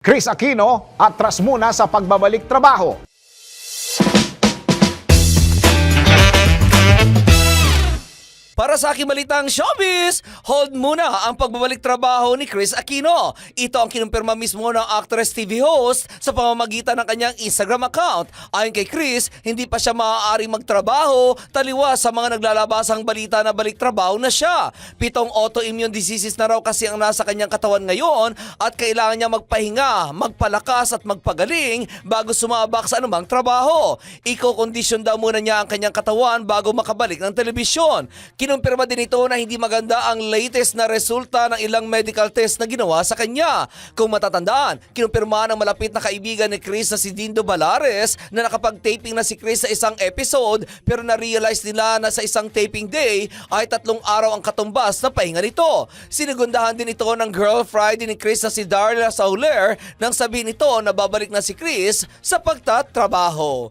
Chris Aquino atras muna sa pagbabalik trabaho. Para sa aking balitang showbiz, hold muna ang pagbabalik trabaho ni Chris Aquino. Ito ang kinumpirma mismo ng actress TV host sa pamamagitan ng kanyang Instagram account. Ayon kay Chris, hindi pa siya maaaring magtrabaho taliwa sa mga naglalabasang balita na balik trabaho na siya. Pitong autoimmune diseases na raw kasi ang nasa kanyang katawan ngayon at kailangan niya magpahinga, magpalakas at magpagaling bago sumabak sa anumang trabaho. Iko-condition daw muna niya ang kanyang katawan bago makabalik ng telebisyon. Kinumpirma din ito na hindi maganda ang latest na resulta ng ilang medical test na ginawa sa kanya. Kung matatandaan, kinumpirma ng malapit na kaibigan ni Chris na si Dindo Balares na nakapag-taping na si Chris sa isang episode pero na-realize nila na sa isang taping day ay tatlong araw ang katumbas na pahinga nito. Sinigundahan din ito ng girl Friday ni Chris na si Darla Sauler nang sabihin nito na babalik na si Chris sa pagtatrabaho.